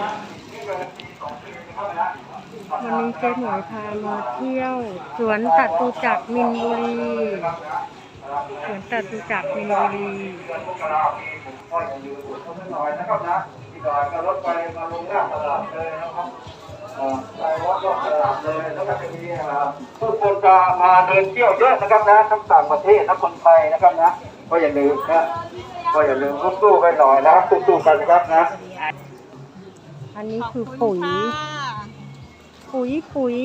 วันนี้เจ๊หมวยพามาเที่ยว สวนตัดตูจักมินบุรี สวนตัดตูจักมินบุรีก็อย่าลืมอุดคนะที่ดอยก็รถไปวัดรอบตลาดเลยแล้วก็จะมีผู้คนจะมาเดินเที่ยวเยอะนะครับนะทั้งต่างประเทศทั้งคนไทยนะครับนะก็อย่าลืมนะก็อย่าลืมสู้ๆไปหน่อยนะสู้ๆกันนะครับนะ อันนี้คือปุ๋ย ปุ๋ยปุ๋ย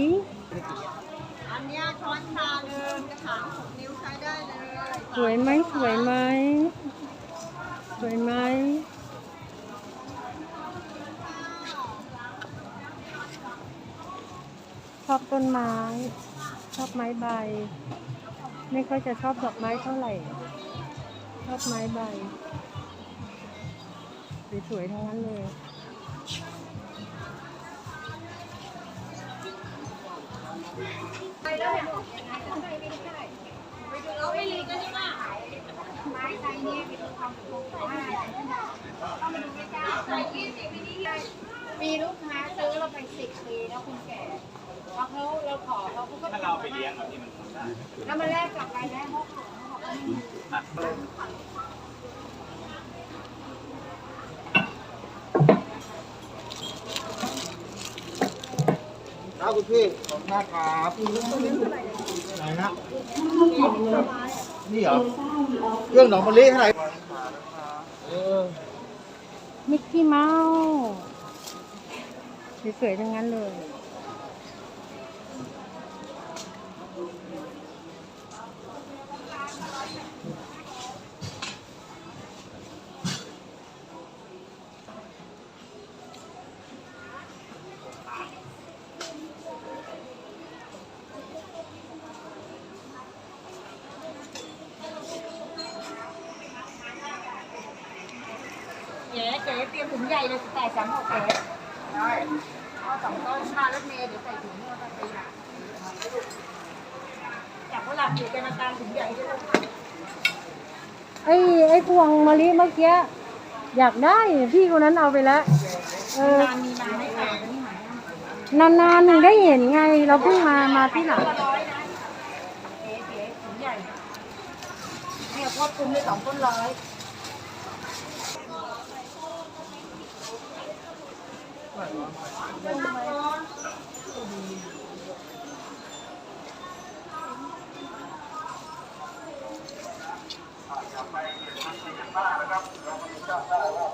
อันเนี้ยช้อนชาหนึ่งกระถางหกนิ้วใช้ได้เลยสวยไหมสวยไหมสวยไหมชอบต้นไม้ ชอบไม้ใบ ไม่ค่อยจะชอบดอกไม้เท่าไหร่ ชอบไม้ใบ สวยๆทั้งนั้นเลย มีลูกค้าซื้อเราไปสิบปีแล้วคุณแก่พอเขาเราขอเขาเขาก็ถ้าเราไปเลี้ยงแบบที่มันทำได้แล้วมาแลกกลับไปแล้วเขาขอเขาบอกว่าไม่มี ครับคุณพี่ขอบคุณมากครับไหนนะนี่เหรอเครื่องหนองมะลิเท่าไหร่เออมิกกี้เมาส์สวยๆทั้งนั้นเลย เจ๊เจ๊เตรียมถุงใหญ่เลยแปดสามหกเจ๊ได้เอาสองต้นมารถเมล์เดี๋ยวใส่ถุงเมื่อไปหลังจากฝรั่งอยู่เป็นอาการถุงใหญ่ด้วยไอ้ไอ้พวงมะลิเมื่อกี้อยากได้พี่คนนั้นเอาไปแล้วเออ นานมีมาไม่ขายกันนี่หายนานๆหนึ่งได้เห็นไง เราเพิ่งมามาที่หลังตัวร้อยนะเจ๊เจ๊ถุงใหญ่เนี่ยควบคุมได้สองต้นร้อย ไปเห็นมันเป็นบ้านะครับเราไม่ทราบได้ว่า